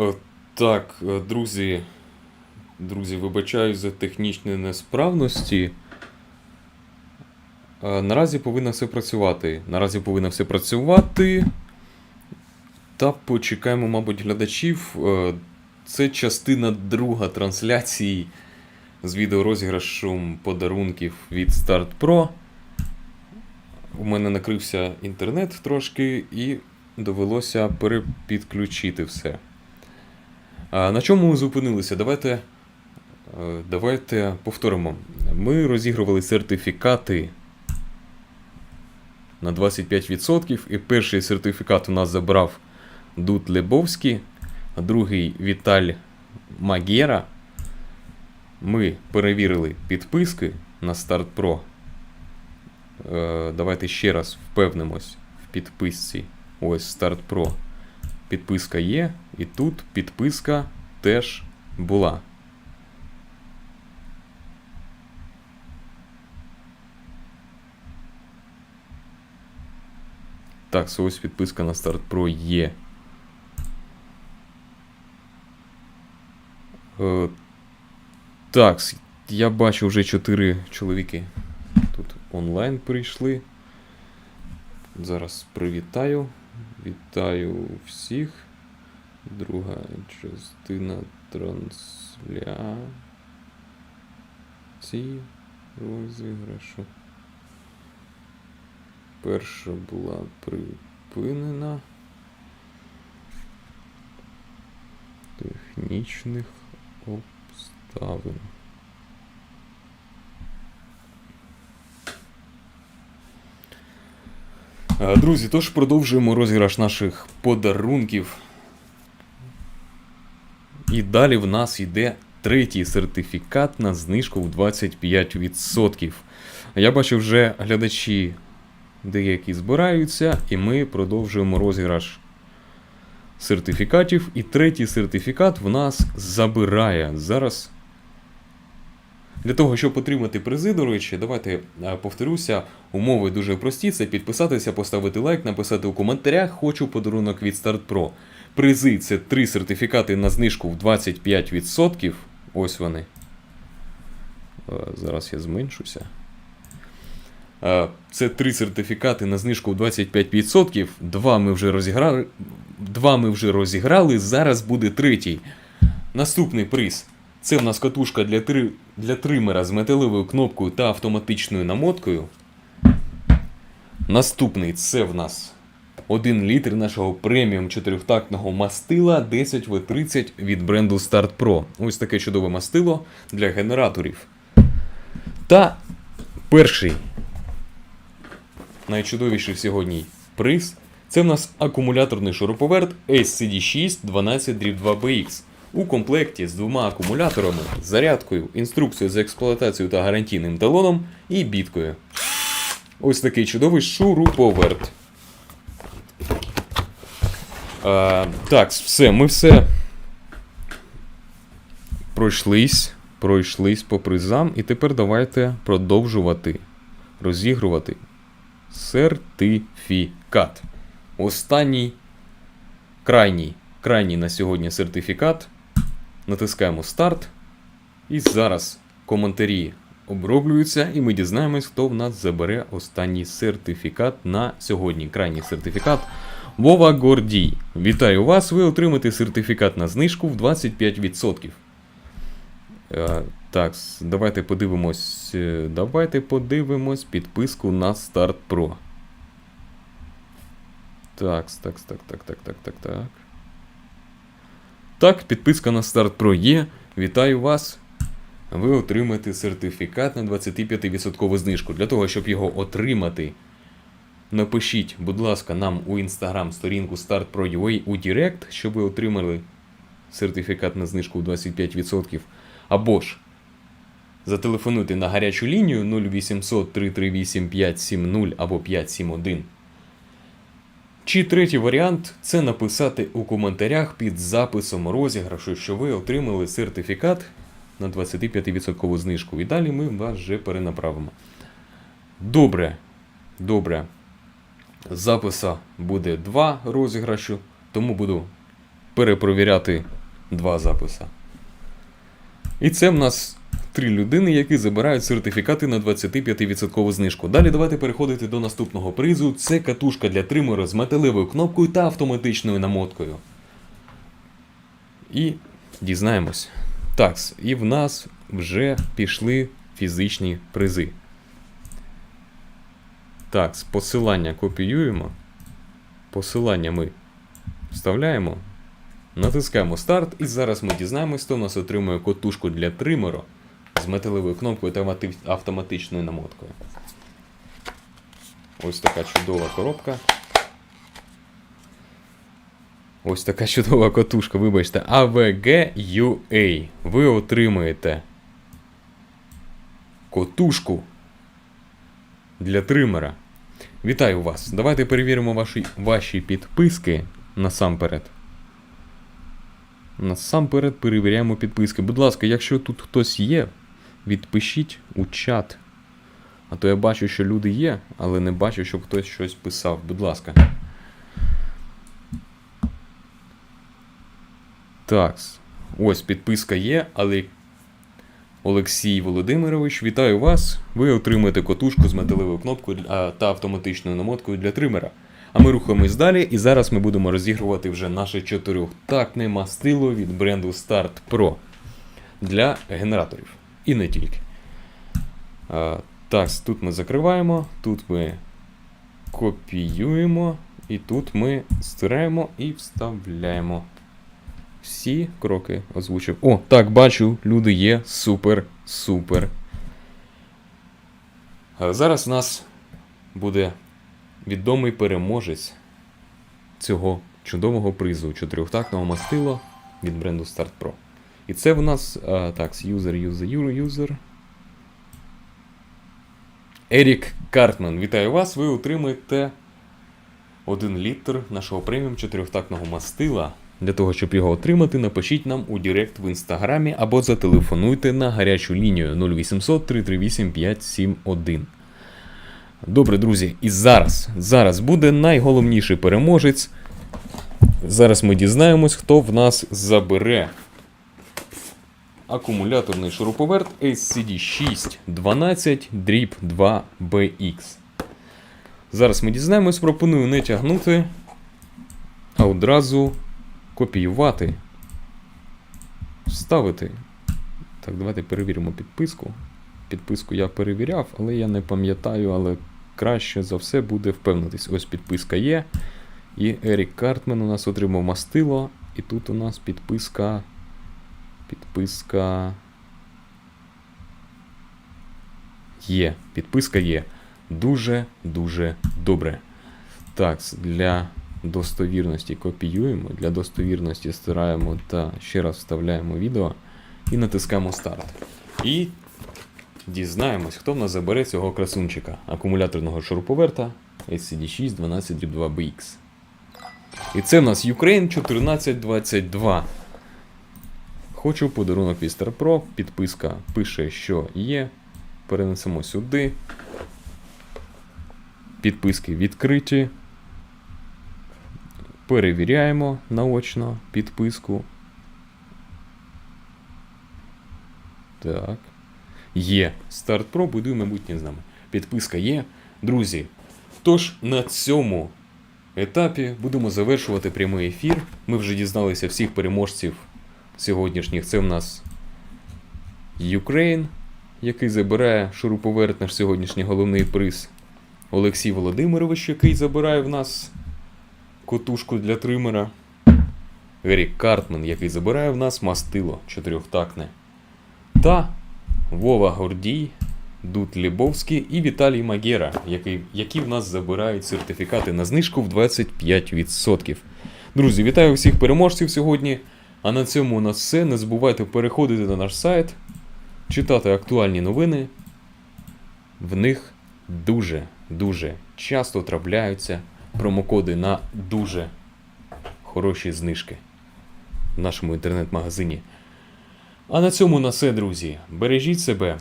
Е, Так, е, друзі, друзі, вибачаю за технічні несправності. Е, Наразі повинно все працювати. Наразі повинно все працювати. Та почекаємо, мабуть, глядачів. Це частина друга трансляції з відеорозіграшем подарунків від Start Pro. У мене накрився інтернет трошки і довелося перепідключити все. На чому ми зупинилися? Давайте, е, давайте повторимо. Ми розігрували сертифікати на 25%, і перший сертифікат у нас забрав Дуд Лебовський, а другий Віталь Магєра. Ми перевірили підписки на Start Pro. Е, Давайте ще раз впевнимось в підписці. Ось Start Pro. Підписка є, і тут підписка теж була. Так, ось підписка на Start Pro є. Е, так, я бачу вже 4 чоловіки тут онлайн прийшли. Зараз привітаю. Вітаю всіх. Друга частина трансляції розіграшу. Перша була припинена. Технічних обставин. Друзі, тож продовжуємо розіграш наших подарунків. І далі в нас йде третій сертифікат на знижку в 25%. Я бачу, вже глядачі деякі збираються, і ми продовжуємо розіграш сертифікатів. І третій сертифікат в нас забирає. Зараз. Для того, щоб отримати призи, до речі, давайте е, повторюся. Умови дуже прості: це підписатися, поставити лайк, написати у коментарях. Хочу подарунок від Start Pro. Призи це три сертифікати на знижку в 25%. Ось вони. Е, Зараз я зменшуся. Е, Це три сертифікати на знижку в 25%. Два ми вже розіграли. Два ми вже розіграли. Зараз буде третій. Наступний приз. Це в нас катушка для, три... для тримера з металевою кнопкою та автоматичною намоткою. Наступний це в нас 1 літр нашого преміум чотирьохтактного мастила 10В30 від бренду Start Pro. Ось таке чудове мастило для генераторів. Та перший найчудовіший сьогодні приз це в нас акумуляторний шуруповерт SCD6 12 2 bx у комплекті з двома акумуляторами, зарядкою, інструкцією з експлуатацією та гарантійним талоном і біткою. Ось такий чудовий шуруповерт. А, так, все, ми все пройшлись, пройшлись по призам, і тепер давайте продовжувати розігрувати сертифікат. Останній, крайній, крайній на сьогодні сертифікат. Натискаємо старт. І зараз коментарі оброблюються, і ми дізнаємось, хто в нас забере останній сертифікат на сьогодні. Крайній сертифікат. Вова Гордій. Вітаю вас! Ви отримаєте сертифікат на знижку в 25%. Е, так, давайте подивимось. е, Давайте подивимось підписку на Start Pro. Так, так, так, так, так, так, так, так. Так, підписка на Start Pro є. Вітаю вас. Ви отримаєте сертифікат на 25% знижку. Для того, щоб його отримати, напишіть, будь ласка, нам у інстаграм сторінку Start Pro UA у Директ, щоб ви отримали сертифікат на знижку в 25%. Або ж зателефонуйте на гарячу лінію 0800 338 570 або 571. Чи третій варіант це написати у коментарях під записом розіграшу, що ви отримали сертифікат на 25% знижку. І далі ми вас вже перенаправимо. Добре. Добре. Записа буде два розіграшу, тому буду перепровіряти два записи. І це в нас три людини, які забирають сертифікати на 25% знижку. Далі давайте переходити до наступного призу. Це катушка для тримера з металевою кнопкою та автоматичною намоткою. І дізнаємось. Так, і в нас вже пішли фізичні призи. Так, посилання копіюємо. Посилання ми вставляємо. Натискаємо старт, і зараз ми дізнаємось, хто в нас отримує котушку для тримеру з металевою кнопкою та автоматичною намоткою. Ось така чудова коробка. Ось така чудова котушка, вибачте, AVG UA. Ви отримуєте котушку для тримера. Вітаю вас! Давайте перевіримо ваші, ваші підписки насамперед. Насамперед перевіряємо підписки. Будь ласка, якщо тут хтось є, відпишіть у чат. А то я бачу, що люди є, але не бачу, щоб хтось щось писав. Будь ласка. Так. Ось підписка є, але Олексій Володимирович, вітаю вас. Ви отримаєте котушку з металевою кнопкою та автоматичною намоткою для тримера. А ми рухаємось далі, і зараз ми будемо розігрувати вже наше чотирьохтактне мастило від бренду Start Pro для генераторів. І не тільки. Так, тут ми закриваємо, тут ми копіюємо, і тут ми стираємо і вставляємо. Всі кроки озвучив. О, так, бачу, люди є. Супер, супер. Зараз у нас буде відомий переможець цього чудового призу чотирьохтактного мастила від бренду Start Pro. І це в нас а, так, юзер, юзер, юзер. Ерік Картман, вітаю вас! Ви отримаєте 1 літр нашого преміум чотирьохтактного мастила. Для того, щоб його отримати, напишіть нам у Директ в інстаграмі або зателефонуйте на гарячу лінію 0800 338 571. Добре, друзі, і зараз, зараз буде найголовніший переможець. Зараз ми дізнаємось, хто в нас забере акумуляторний шуруповерт SCD612 дріб 2BX. Зараз ми дізнаємось, пропоную не тягнути, а одразу копіювати, вставити. Так, давайте перевіримо підписку. Підписку я перевіряв, але я не пам'ятаю, але краще за все буде впевнитись. Ось підписка є. І Ерік Картмен у нас отримав мастило. І тут у нас підписка. Підписка. Є. Підписка є. Дуже-дуже добре. Так, для достовірності копіюємо, для достовірності стираємо та ще раз вставляємо відео і натискаємо старт. І дізнаємось, хто в нас забере цього красунчика акумуляторного шуруповерта SCD6 12-2BX. І це в нас Ukraine 1422. Хочу подарунок від Star Pro. Підписка пише, що є. Перенесемо сюди. Підписки відкриті. Перевіряємо наочно підписку. Так. Є. Старт Pro будує майбутнє з нами. Підписка є. Друзі. Тож на цьому етапі будемо завершувати прямий ефір. Ми вже дізналися всіх переможців сьогоднішніх. Це в нас Ukraine, який забирає шуруповерт наш сьогоднішній головний приз. Олексій Володимирович, який забирає в нас котушку для тримера. Ерік Картман, який забирає в нас мастило чотирьохтакне. Та Вова Гордій, Дут Лібовський і Віталій Магєра, який, які в нас забирають сертифікати на знижку в 25%. Друзі, вітаю всіх переможців сьогодні. А на цьому у нас все. Не забувайте переходити на наш сайт, читати актуальні новини. В них дуже, дуже часто трапляються промокоди на дуже хороші знижки в нашому інтернет-магазині. А на цьому на все, друзі. Бережіть себе.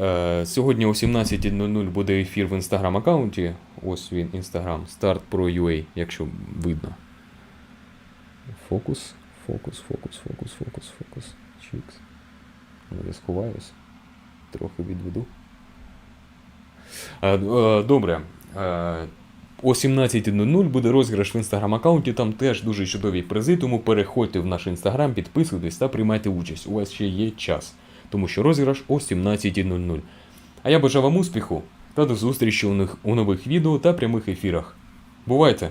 Е, Сьогодні о 17.00 буде ефір в інстаграм аккаунті. Ось він, інстаграм, Start Pro якщо видно. Фокус. Фокус, фокус, фокус, фокус, фокус. Чікс. Ну, я сховаюсь. Трохи відведу. Е, е, Добре. Е, О 17.00 буде розіграш в інстаграм-аккаунті, там теж дуже чудові призи, тому переходьте в наш інстаграм, підписуйтесь та приймайте участь. У вас ще є час, тому що розіграш о 17.00. А я бажаю вам успіху та до зустрічі у нових відео та прямих ефірах. Бувайте!